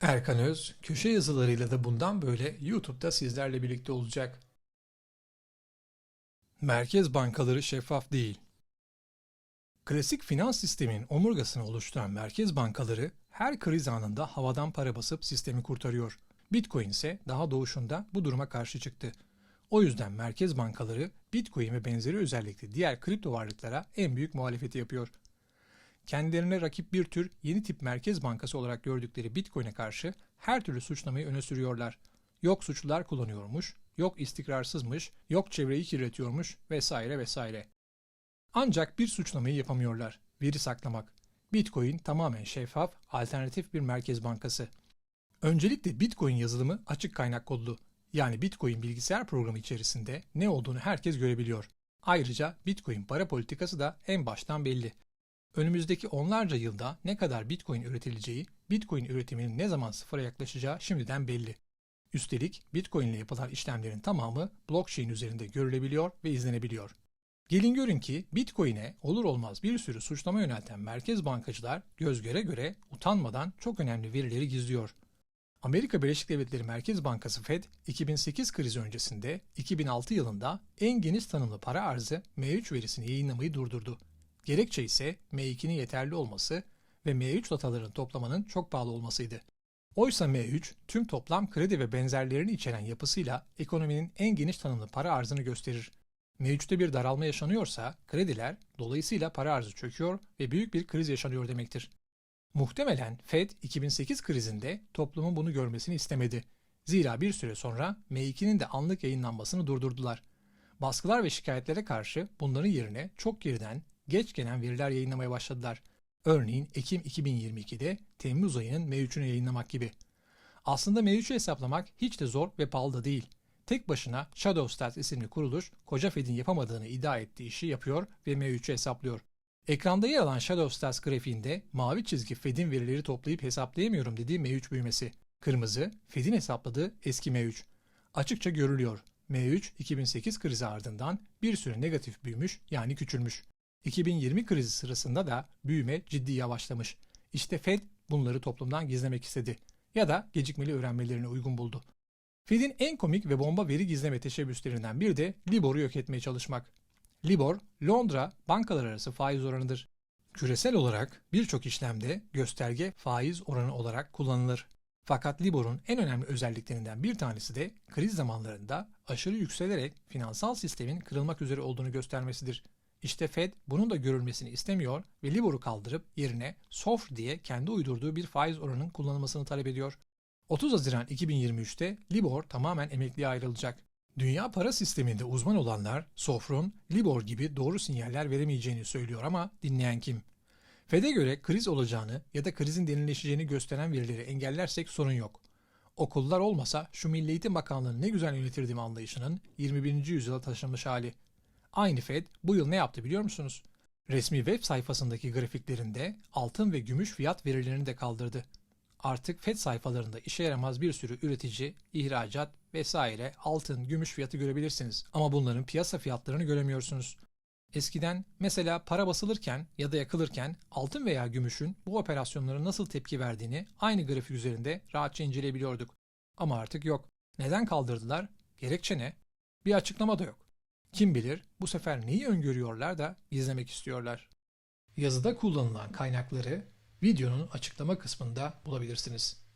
Erkan Öz, köşe yazılarıyla da bundan böyle YouTube'da sizlerle birlikte olacak. Merkez bankaları şeffaf değil. Klasik finans sisteminin omurgasını oluşturan merkez bankaları her kriz anında havadan para basıp sistemi kurtarıyor. Bitcoin ise daha doğuşunda bu duruma karşı çıktı. O yüzden merkez bankaları Bitcoin ve benzeri özellikle diğer kripto varlıklara en büyük muhalefeti yapıyor. Kendilerine rakip bir tür yeni tip merkez bankası olarak gördükleri Bitcoin'e karşı her türlü suçlamayı öne sürüyorlar. Yok suçlular kullanıyormuş, yok istikrarsızmış, yok çevreyi kirletiyormuş vesaire vesaire. Ancak bir suçlamayı yapamıyorlar. Veri saklamak. Bitcoin tamamen şeffaf, alternatif bir merkez bankası. Öncelikle Bitcoin yazılımı açık kaynak kodlu. Yani Bitcoin bilgisayar programı içerisinde ne olduğunu herkes görebiliyor. Ayrıca Bitcoin para politikası da en baştan belli. Önümüzdeki onlarca yılda ne kadar Bitcoin üretileceği, Bitcoin üretiminin ne zaman sıfıra yaklaşacağı şimdiden belli. Üstelik Bitcoin ile yapılan işlemlerin tamamı blockchain üzerinde görülebiliyor ve izlenebiliyor. Gelin görün ki Bitcoin'e olur olmaz bir sürü suçlama yönelten merkez bankacılar göz göre göre utanmadan çok önemli verileri gizliyor. Amerika Birleşik Devletleri Merkez Bankası Fed 2008 krizi öncesinde 2006 yılında en geniş tanımlı para arzı M3 verisini yayınlamayı durdurdu. Gerekçe ise M2'nin yeterli olması ve M3 dataların toplamanın çok pahalı olmasıydı. Oysa M3 tüm toplam kredi ve benzerlerini içeren yapısıyla ekonominin en geniş tanımlı para arzını gösterir. M3'te bir daralma yaşanıyorsa krediler dolayısıyla para arzı çöküyor ve büyük bir kriz yaşanıyor demektir. Muhtemelen Fed 2008 krizinde toplumun bunu görmesini istemedi. Zira bir süre sonra M2'nin de anlık yayınlanmasını durdurdular. Baskılar ve şikayetlere karşı bunların yerine çok geriden geç gelen veriler yayınlamaya başladılar. Örneğin Ekim 2022'de Temmuz ayının M3'ünü yayınlamak gibi. Aslında M3'ü hesaplamak hiç de zor ve pahalı da değil. Tek başına Shadow Stats isimli kuruluş koca Fed'in yapamadığını iddia ettiği işi yapıyor ve M3'ü hesaplıyor. Ekranda yer alan Shadow Stats grafiğinde mavi çizgi Fed'in verileri toplayıp hesaplayamıyorum dediği M3 büyümesi. Kırmızı Fed'in hesapladığı eski M3. Açıkça görülüyor. M3 2008 krizi ardından bir süre negatif büyümüş yani küçülmüş. 2020 krizi sırasında da büyüme ciddi yavaşlamış. İşte Fed bunları toplumdan gizlemek istedi ya da gecikmeli öğrenmelerini uygun buldu. Fed'in en komik ve bomba veri gizleme teşebbüslerinden biri de Libor'u yok etmeye çalışmak. Libor, Londra bankalar arası faiz oranıdır. Küresel olarak birçok işlemde gösterge faiz oranı olarak kullanılır. Fakat Libor'un en önemli özelliklerinden bir tanesi de kriz zamanlarında aşırı yükselerek finansal sistemin kırılmak üzere olduğunu göstermesidir. İşte Fed bunun da görülmesini istemiyor ve Libor'u kaldırıp yerine SOFR diye kendi uydurduğu bir faiz oranının kullanılmasını talep ediyor. 30 Haziran 2023'te Libor tamamen emekliye ayrılacak. Dünya para sisteminde uzman olanlar SOFR'un Libor gibi doğru sinyaller veremeyeceğini söylüyor ama dinleyen kim? Fed'e göre kriz olacağını ya da krizin derinleşeceğini gösteren verileri engellersek sorun yok. Okullar olmasa şu Milli Eğitim Bakanlığı'nı ne güzel yönetirdim anlayışının 21. yüzyıla taşınmış hali. Aynı Fed bu yıl ne yaptı biliyor musunuz? Resmi web sayfasındaki grafiklerinde altın ve gümüş fiyat verilerini de kaldırdı. Artık Fed sayfalarında işe yaramaz bir sürü üretici, ihracat vesaire altın, gümüş fiyatı görebilirsiniz. Ama bunların piyasa fiyatlarını göremiyorsunuz. Eskiden mesela para basılırken ya da yakılırken altın veya gümüşün bu operasyonlara nasıl tepki verdiğini aynı grafik üzerinde rahatça inceleyebiliyorduk. Ama artık yok. Neden kaldırdılar? Gerekçe ne? Bir açıklama da yok. Kim bilir bu sefer neyi öngörüyorlar da gizlemek istiyorlar. Yazıda kullanılan kaynakları videonun açıklama kısmında bulabilirsiniz.